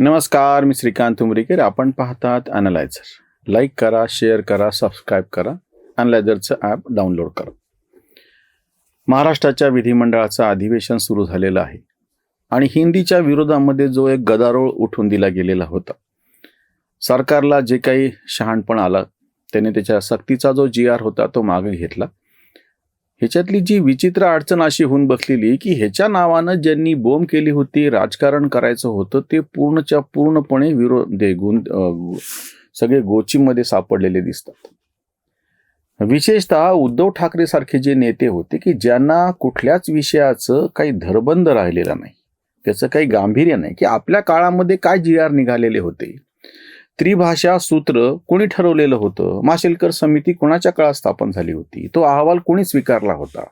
नमस्कार मी श्रीकांत उमरीकर. आपण पाहतात अनालायझर लाईक करा शेअर करा सबस्क्राईब करा. अनालायझरचं ॲप डाउनलोड करा. महाराष्ट्राच्या विधिमंडळाचं अधिवेशन सुरू झालेलं आहे. आणि हिंदीच्या विरोधामध्ये जो एक गदारोळ उठून दिला गेलेला होता. सरकारला जे काही शहाणपण आलं त्याने त्याच्या सक्तीचा जो जी आर होता तो मागे घेतला. ह्याच्यातली जी विचित्र अडचण अशी होऊन बसलेली की ह्याच्या नावानं ज्यांनी बोंब केली होती राजकारण करायचं होतं ते पूर्णच्या पूर्णपणे विरोध दे सगळे गोचीमध्ये सापडलेले दिसतात. विशेषतः उद्धव ठाकरे सारखे जे नेते होते की ज्यांना कुठल्याच विषयाचं काही धरबंद राहिलेलं नाही. त्याचं काही गांभीर्य नाही की आपल्या काळामध्ये काय जी आर निघालेले होते. त्रिभाषा सूत्र कोणी ठरवलेलं होतं? माशेलकर समिती कोणाच्या काळात स्थापन झाली होती? तो अहवाल कोणी स्वीकारला होता?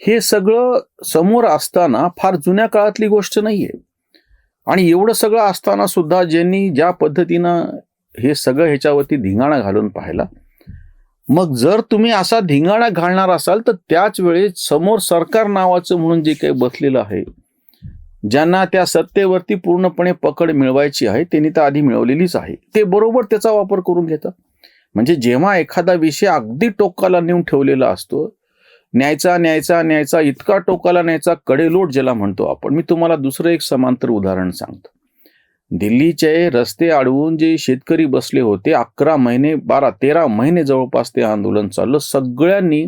हे सगळं समोर असताना फार जुन्या काळातली गोष्ट नाहीये. आणि एवढं सगळं असताना सुद्धा ज्यांनी ज्या पद्धतीनं हे सगळं ह्याच्यावरती धिंगाणा घालून पाहिला मग जर तुम्ही असा धिंगाणा घालणार असाल तर त्याच वेळेस समोर सरकार नावाचं म्हणून जे काही बसलेलं आहे ज्यांना त्या सत्तेवरती पूर्णपणे पकड मिळवायची आहे त्यांनी तर आधी मिळवलेलीच आहे. ते बरोबर त्याचा वापर करून घेतात. म्हणजे जेव्हा एखादा विषय अगदी टोकाला नेऊन ठेवलेला असतो न्यायचा न्यायचा न्यायचा इतका टोकाला न्यायचा कडेलोट ज्याला म्हणतो आपण मी तुम्हाला दुसरं एक समांतर उदाहरण सांगतो. दिल्लीचे रस्ते अडवून जे शेतकरी बसले होते अकरा महिने बारा तेरा महिने जवळपास ते आंदोलन चाललं सगळ्यांनी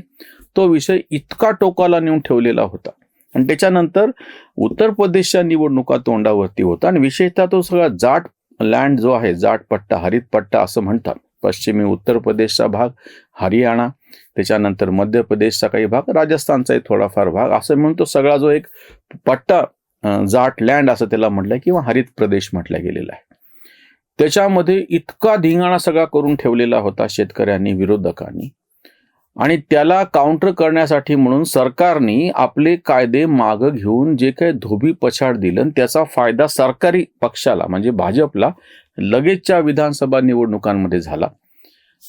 तो विषय इतका टोकाला नेऊन ठेवलेला होता. आणि त्याच्यानंतर उत्तर प्रदेशच्या निवडणुका तोंडावरती होता. आणि विशेषतः तो सगळा जाट लँड जो आहे जाट पट्टा हरित पट्टा असं म्हणतात. पश्चिमी उत्तर प्रदेशचा भाग हरियाणा त्याच्यानंतर मध्य प्रदेशचा काही भाग राजस्थानचाही थोडाफार भाग. असं म्हणून तो सगळा जो एक पट्टा जाट लँड असं त्याला म्हटलंय किंवा हरित प्रदेश म्हटला गेलेला आहे. त्याच्यामध्ये इतका धिंगाणा सगळा करून ठेवलेला होता शेतकऱ्यांनी विरोधकांनी. आणि त्याला काउंटर करण्यासाठी म्हणून सरकारने आपले कायदे मागं घेऊन जे काही धोबी पछाड दिलं आणि त्याचा फायदा सरकारी पक्षाला म्हणजे भाजपला लगेचच्या विधानसभा निवडणुकांमध्ये झाला.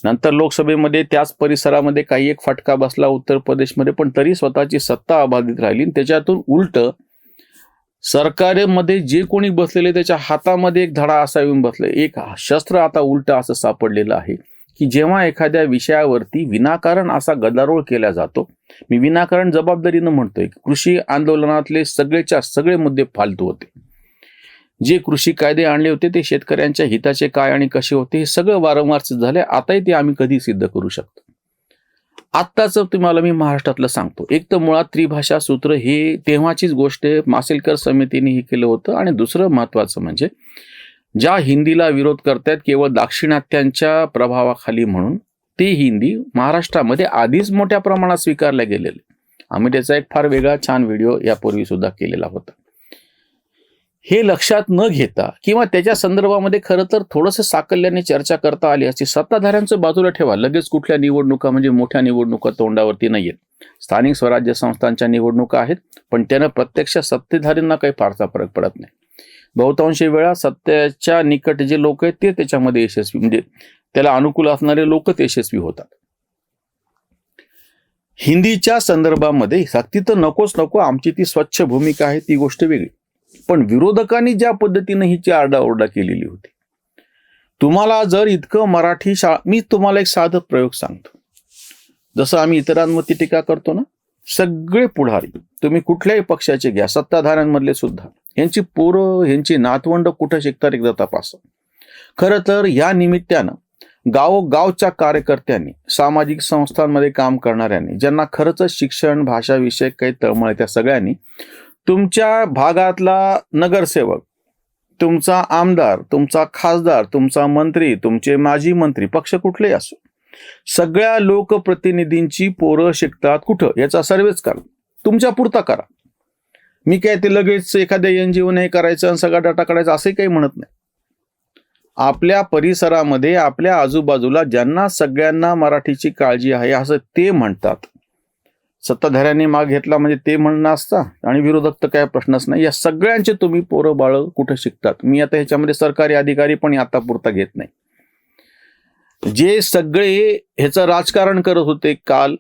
नंतर लोकसभेमध्ये त्याच परिसरामध्ये काही एक फटका बसला उत्तर प्रदेशमध्ये पण तरी स्वतःची सत्ता अबाधित राहिली आणि त्याच्यातून उलट सरकारमध्ये जे कोणी बसलेले त्याच्या हातामध्ये एक धडा असा येऊन बसले. एक शस्त्र आता उलट असं सापडलेलं आहे. की जेव्हा एखाद्या विषयावरती विनाकारण असा गदारोळ केला जातो मी विनाकारण जबाबदारीनं म्हणतोय कृषी आंदोलनातले सगळेच्या सगळे मुद्दे फालतू होते. जे कृषी कायदे आणले होते ते शेतकऱ्यांच्या हिताचे काय आणि कसे होते हे सगळं वारंवार सिद्ध झाले आताही ते आम्ही कधी सिद्ध करू शकतो. आत्ताच तुम्हाला मी महाराष्ट्रातलं सांगतो. एक तर मुळात त्रिभाषा सूत्र हे तेव्हाचीच गोष्ट मासेलकर समितीने हे केलं होतं. आणि दुसरं महत्वाचं म्हणजे ज्या हिंदीला विरोध करतायत केवळ दाक्षिणात्यांच्या प्रभावाखाली म्हणून ती हिंदी महाराष्ट्रामध्ये आधीच मोठ्या प्रमाणात स्वीकारल्या गेलेले. आम्ही त्याचा एक फार वेगळा छान व्हिडिओ यापूर्वी सुद्धा केलेला होता. हे लक्षात न घेता किंवा त्याच्या संदर्भामध्ये खरं तर थोडंसं साकल्याने चर्चा करता आली असती सत्ताधाऱ्यांचं बाजूला ठेवा. लगेच कुठल्या निवडणुका म्हणजे मोठ्या निवडणुका तोंडावरती नाही आहेत स्थानिक स्वराज्य संस्थांच्या निवडणुका आहेत पण त्यानं प्रत्यक्ष सत्तेधारींना काही फारसा फरक पडत नाही. बहुतांशी वेळा सत्तेच्या निकट जे लोक आहेत ते त्याच्यामध्ये यशस्वी म्हणजे त्याला अनुकूल असणारे लोक यशस्वी होतात. हिंदीच्या संदर्भामध्ये सक्ती तर नकोच नको आमची ती स्वच्छ भूमिका आहे ती गोष्ट वेगळी. पण विरोधकांनी ज्या पद्धतीने हिची आरडाओरडा केलेली होती तुम्हाला जर इतकं मराठी शाळा मी तुम्हाला एक साधं प्रयोग सांगतो. जसं आम्ही इतरांवरती टीका करतो ना सगळे पुढारी तुम्ही कुठल्याही पक्षाचे घ्या सत्ताधाऱ्यांमधले सुद्धा यांची पोरं यांची नातवंड कुठं शिकतात एकदा तपासा. खरं तर या निमित्तानं गावोगावच्या कार्यकर्त्यांनी सामाजिक संस्थांमध्ये काम करणाऱ्यांनी ज्यांना खरंच शिक्षण भाषाविषयक काही तळमळ त्या सगळ्यांनी तुमच्या भागातला नगरसेवक तुमचा आमदार तुमचा खासदार तुमचा मंत्री तुमचे माजी मंत्री पक्ष कुठलेही असो सगळ्या लोकप्रतिनिधींची पोरं शिकतात कुठं? याचा सर्वेच करा. तुमच्या पुरता करा. मी काय ते लगेच एखाद्या एन जी हे करायचं आणि सगळा डाटा काढायचा असंही काही म्हणत नाही. आपल्या परिसरामध्ये आपल्या आजूबाजूला ज्यांना सगळ्यांना मराठीची काळजी आहे असं ते म्हणतात. सत्ताधाऱ्यांनी माग घेतला म्हणजे ते म्हणणं असता. आणि विरोधक तर काय प्रश्नच नाही. या सगळ्यांचे तुम्ही पोरं बाळ कुठं शिकतात? मी आता ह्याच्यामध्ये सरकारी अधिकारी पण आता पुरता घेत नाही. जे सगळे ह्याचं राजकारण करत होते काल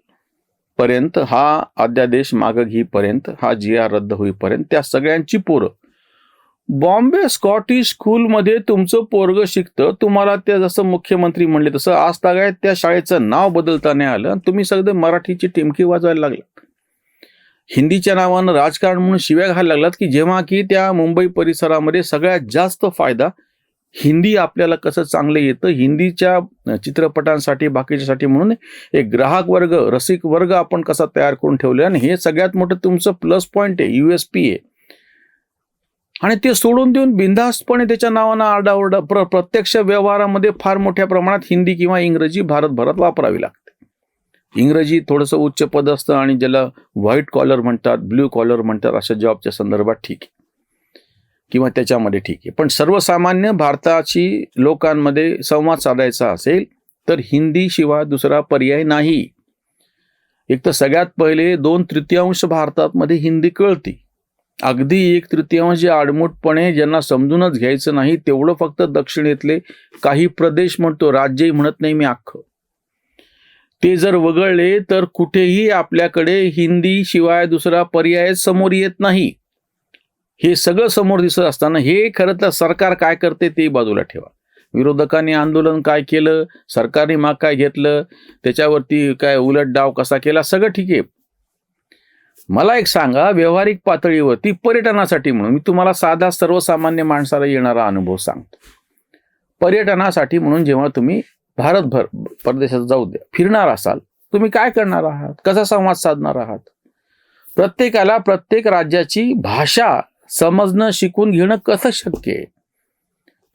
पर्यंत हा अध्यादेश माग घेईपर्यंत हा जी आर रद्द होईपर्यंत त्या सगळ्यांची पोरं बॉम्बे स्कॉटिश स्कूलमध्ये तुमचं पोरग शिकतं. तुम्हाला ते जसं मुख्यमंत्री म्हणले तसं आज तागाय त्या शाळेचं नाव बदलता नाही आलं आणि तुम्ही सगळे मराठीची टिमकी वाजवायला लागला हिंदीच्या नावानं राजकारण म्हणून शिव्या घालायला लागलात की जेव्हा की त्या मुंबई परिसरामध्ये सगळ्यात जास्त फायदा हिंदी आपल्याला कसं चांगलं येतं हिंदीच्या चित्रपटांसाठी बाकीच्यासाठी म्हणून एक ग्राहक वर्ग रसिक वर्ग आपण कसा तयार करून ठेवले आणि हे सगळ्यात मोठं तुमचं प्लस पॉईंट आहे यू एस पी आहे. आणि ते सोडून देऊन बिनधास्तपणे त्याच्या नावानं आरडाओरडा प्र प्रत्यक्ष व्यवहारामध्ये फार मोठ्या प्रमाणात हिंदी किंवा इंग्रजी भारतभरात वापरावी लागते. इंग्रजी थोडंसं उच्च पद असतं आणि ज्याला व्हाईट कॉलर म्हणतात ब्ल्यू कॉलर म्हणतात अशा जॉबच्या संदर्भात ठीक आहे. किंवा त्याच्यामध्ये ठीक आहे. पण सर्वसामान्य भारताची लोकांमध्ये संवाद साधायचा असेल तर हिंदीशिवाय दुसरा पर्याय नाही. एक तर सगळ्यात पहिले दोन तृतीयांश भारतामध्ये हिंदी कळती. अगदी एक तृतीयांश आडमुटपणे ज्यांना समजूनच घ्यायचं नाही तेवढं फक्त दक्षिणेतले काही प्रदेश म्हणतो राज्यही म्हणत नाही मी अख्खं. ते जर वगळले तर कुठेही आपल्याकडे हिंदी शिवाय दुसरा पर्याय समोर येत नाही. हे सगळं समोर दिसत असताना हे खरं तर सरकार काय करते ते बाजूला ठेवा. विरोधकांनी आंदोलन काय केलं सरकारने माग काय घेतलं त्याच्यावरती काय उलट डाव कसा केला सगळं ठीक आहे. मला एक सांगा व्यावहारिक पातळीवरती पर्यटनासाठी म्हणून मी तुम्हाला साधा सर्वसामान्य माणसाला येणारा अनुभव सांगतो. पर्यटनासाठी म्हणून जेव्हा तुम्ही भारतभर परदेशात जाऊ द्या फिरणार असाल तुम्ही काय करणार आहात? कसा संवाद साधणार आहात? प्रत्येकाला प्रत्येक राज्याची भाषा समजणं शिकून घेणं कसं शक्य आहे?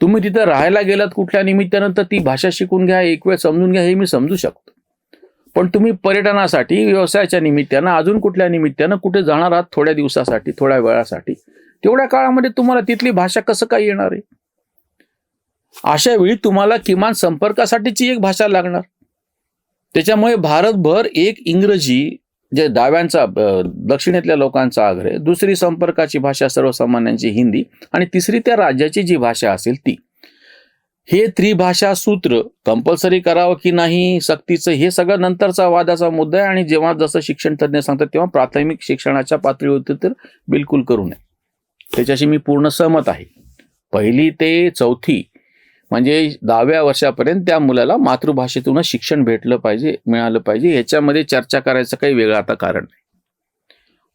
तुम्ही तिथं राहायला गेलात कुठल्या निमित्तानं तर ती भाषा शिकून घ्या एक वेळ समजून घ्या हे मी समजू शकतो. पण तुम्ही पर्यटनासाठी व्यवसायाच्या निमित्तानं अजून कुठल्या निमित्तानं कुठे जाणार आहात थोड्या दिवसासाठी थोड्या वेळासाठी? तेवढ्या काळामध्ये तुम्हाला तिथली भाषा कसं काय येणार आहे? अशा वेळी तुम्हाला किमान संपर्कासाठीची एक भाषा लागणार. त्याच्यामुळे भारतभर एक इंग्रजी जे डाव्यांचा दक्षिणेतल्या लोकांचा आग्रह दुसरी संपर्काची भाषा सर्वसामान्यांची हिंदी आणि तिसरी त्या राज्याची जी भाषा असेल ती. हे त्रिभाषा सूत्र कंपल्सरी करावं की नाही सक्तीचं हे सगळं नंतरचा वादाचा मुद्दा आहे. आणि जेव्हा जसं शिक्षण तज्ज्ञ सांगतात तेव्हा प्राथमिक शिक्षणाच्या पातळीवरती तर बिलकुल करू नये. त्याच्याशी मी पूर्ण सहमत आहे. पहिली ते चौथी म्हणजे दहाव्या वर्षापर्यंत त्या मुलाला मातृभाषेतूनच शिक्षण भेटलं पाहिजे मिळालं पाहिजे. याच्यामध्ये चर्चा करायचं काही वेगळं आता कारण नाही.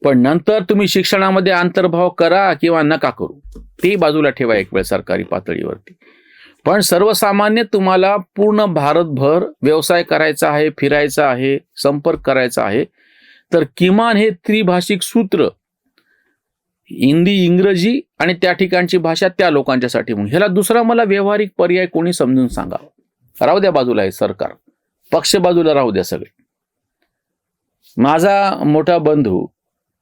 पण नंतर तुम्ही शिक्षणामध्ये अंतर्भाव करा किंवा नका करू. ते बाजूला ठेवा एक वेळ सरकारी पातळीवरती. पण सर्वसामान्य तुम्हाला पूर्ण भारतभर व्यवसाय करायचा आहे फिरायचा आहे संपर्क करायचा आहे. तर किमान हे त्रिभाषिक सूत्र हिंदी इंग्रजी आणि त्या ठिकाणची भाषा त्या लोकांच्यासाठी म्हणून. ह्याला दुसरा मला व्यावहारिक पर्याय कोणी समजून सांगावं? राहू द्या बाजूला आहे सरकार. पक्ष बाजूला राहू द्या सगळे. माझा मोठा बंधू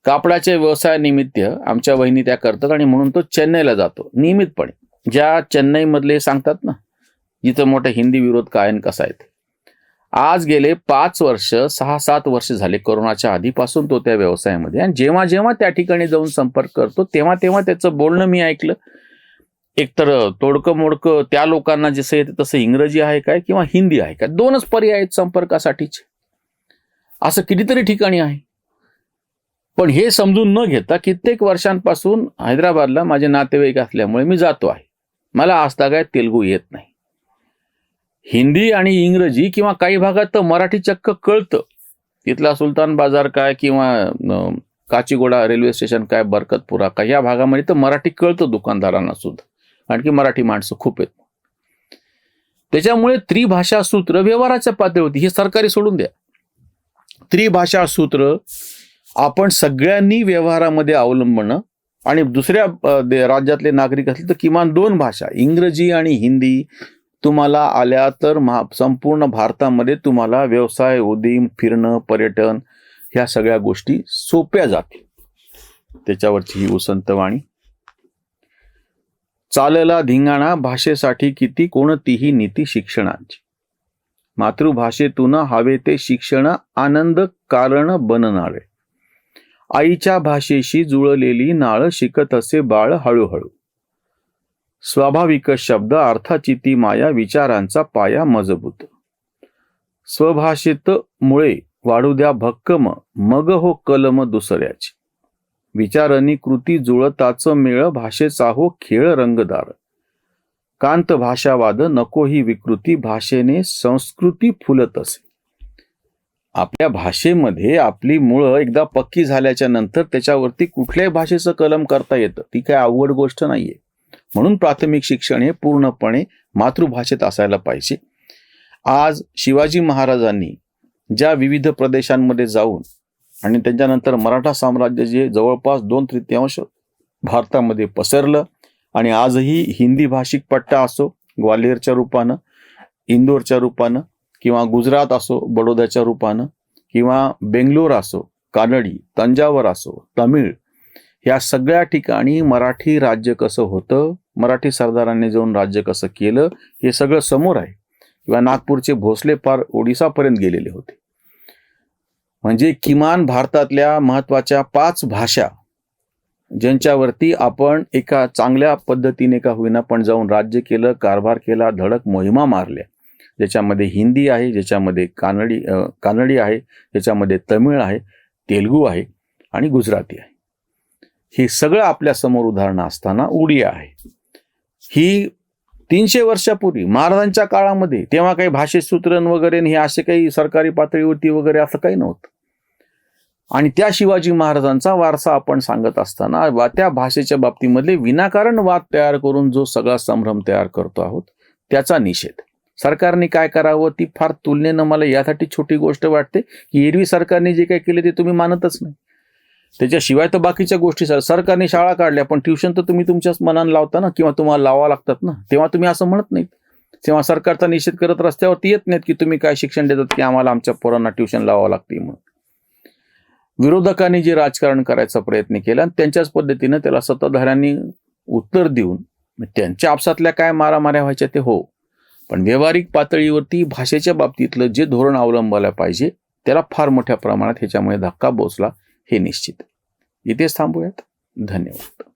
कापडाच्या व्यवसायानिमित्त आमच्या वहिनी त्या करतात आणि म्हणून तो चेन्नईला जातो नियमितपणे. ज्या चेन्नईमधले सांगतात ना जिथं मोठं हिंदी विरोध कायन कसा आहे? ते. आज गेले पाच वर्ष सहा सात वर्ष झाले कोरोनाच्या आधीपासून तो त्या व्यवसायामध्ये आणि जेव्हा जेव्हा त्या ठिकाणी जाऊन संपर्क करतो तेव्हा तेव्हा त्याचं बोलणं मी ऐकलं. एकतर तोडकं मोडकं त्या लोकांना जसं येते तसं इंग्रजी आहे काय किंवा हिंदी आहे काय? दोनच पर्याय आहेत संपर्कासाठीचे. असं कितीतरी ठिकाणी आहे. पण हे समजून न घेता कित्येक वर्षांपासून हैदराबादला माझे नातेवाईक असल्यामुळे मी जातो आहे. मला आजतागायत तेलगू येत नाही. हिंदी आणि इंग्रजी किंवा काही भागात तर मराठी चक्क कळतं. तिथला सुलतान बाजार काय किंवा काचीगोडा रेल्वे स्टेशन काय बरकतपुरा काय या भागामध्ये तर मराठी कळतं दुकानदारांना सुद्धा. आणखी मराठी माणसं खूप आहेत. त्याच्यामुळे त्रिभाषा सूत्र व्यवहाराच्या पातळीवरती हे सरकारी सोडून द्या. त्रिभाषा सूत्र आपण सगळ्यांनी व्यवहारामध्ये अवलंबणं आणि दुसऱ्या राज्यातले नागरिक असले तर किमान दोन भाषा इंग्रजी आणि हिंदी तुम्हाला आल्या तर महा संपूर्ण भारतामध्ये तुम्हाला व्यवसाय उदीम फिरणं पर्यटन ह्या सगळ्या गोष्टी सोप्या जातील. त्याच्यावरची ही उसंतवाणी चालला धिंगाणा भाषेसाठी किती कोणतीही नीती शिक्षणाची. मातृभाषेतून हवे ते शिक्षण आनंद कारण बनणारे. आईच्या भाषेशी जुळलेली नाळ शिकत असे बाळ हळूहळू. स्वाभाविक शब्द अर्थाची ती माया विचारांचा पाया मजबूत. स्वभाषेत मुळे वाढू द्या भक्कम मग हो कलम दुसऱ्याची. विचारणी कृती जुळताच मेळ भाषेचा हो खेळ रंगदार. कांत भाषावाद नको ही विकृती भाषेने संस्कृती फुलत असे. आपल्या भाषेमध्ये आपली मुळं एकदा पक्की झाल्याच्यानंतर त्याच्यावरती कुठल्याही भाषेचं कलम करता येतं. ती काय अवघड गोष्ट नाहीये. म्हणून प्राथमिक शिक्षण हे पूर्णपणे मातृभाषेत असायला पाहिजे. आज शिवाजी महाराजांनी ज्या विविध प्रदेशांमध्ये जाऊन आणि त्याच्यानंतर मराठा साम्राज्य जे जवळपास दोन तृतीयांश भारतामध्ये पसरलं आणि आजही हिंदी भाषिक पट्टा असो ग्वाल्हेरच्या रूपानं इंदोरच्या रूपानं किंवा गुजरात असो बडोद्याच्या रूपानं किंवा बेंगलोर असो कानडी तंजावर असो तमिळ या सगळ्या ठिकाणी मराठी राज्य कसं होतं मराठी सरदारांनी जाऊन राज्य कसं केलं हे सगळं समोर आहे. किंवा नागपूरचे भोसले पार ओडिसापर्यंत गेलेले होते. म्हणजे किमान भारतातल्या महत्त्वाच्या पाच भाषा ज्यांच्यावरती आपण एका चांगल्या पद्धतीने का होईना पण जाऊन राज्य केलं कारभार केला धडक मोहिमा मारल्या ज्याच्यामध्ये हिंदी आहे ज्याच्यामध्ये कानडी कानडी आहे ज्याच्यामध्ये तमिळ आहे तेलगू आहे आणि गुजराती आहे. हे सगळं आपल्यासमोर उदाहरणं असताना उडिया आहे. ही तीनशे वर्षापूर्वी महाराजांच्या काळामध्ये तेव्हा काही भाषेत सूत्रण वगैरे हे असे काही सरकारी पातळीवरती वगैरे असं काही नव्हतं. आणि त्या शिवाजी महाराजांचा वारसा आपण सांगत असताना वा त्या भाषेच्या बाबतीमधले विनाकारण वाद तयार करून जो सगळा संभ्रम तयार करतो आहोत त्याचा निषेध. सरकारने काय करावं ती फार तुलनेनं मला यासाठी छोटी गोष्ट वाटते की एरवी सरकारने जे काय केले ते तुम्ही मानतच नाही. त्याच्याशिवाय तर बाकीच्या गोष्टी सर सरकारने शाळा काढल्या पण ट्युशन तर तुम्ही तुमच्याच मनानं लावता ना किंवा तुम्हाला लावा लागतात ना. तेव्हा तुम्ही असं म्हणत नाहीत. तेव्हा सरकारचा निषेध करत रस्त्यावरती येत नाहीत की तुम्ही काय शिक्षण देतात की आम्हाला आमच्या पोरांना ट्युशन लावावं लागते म्हणून. विरोधकांनी जे राजकारण करायचा प्रयत्न केला आणि त्यांच्याच पद्धतीनं त्याला सत्ताधाऱ्यांनी उत्तर देऊन मग त्यांच्या आपसातल्या काय मारामाऱ्या व्हायच्या ते हो पण व्यावहारिक पातळीवरती भाषेच्या बाबतीतलं जे धोरण अवलंबायला पाहिजे त्याला फार मोठ्या प्रमाणात ह्याच्यामुळे धक्का बोचला हे निश्चित. इथेच थांबूयात. धन्यवाद.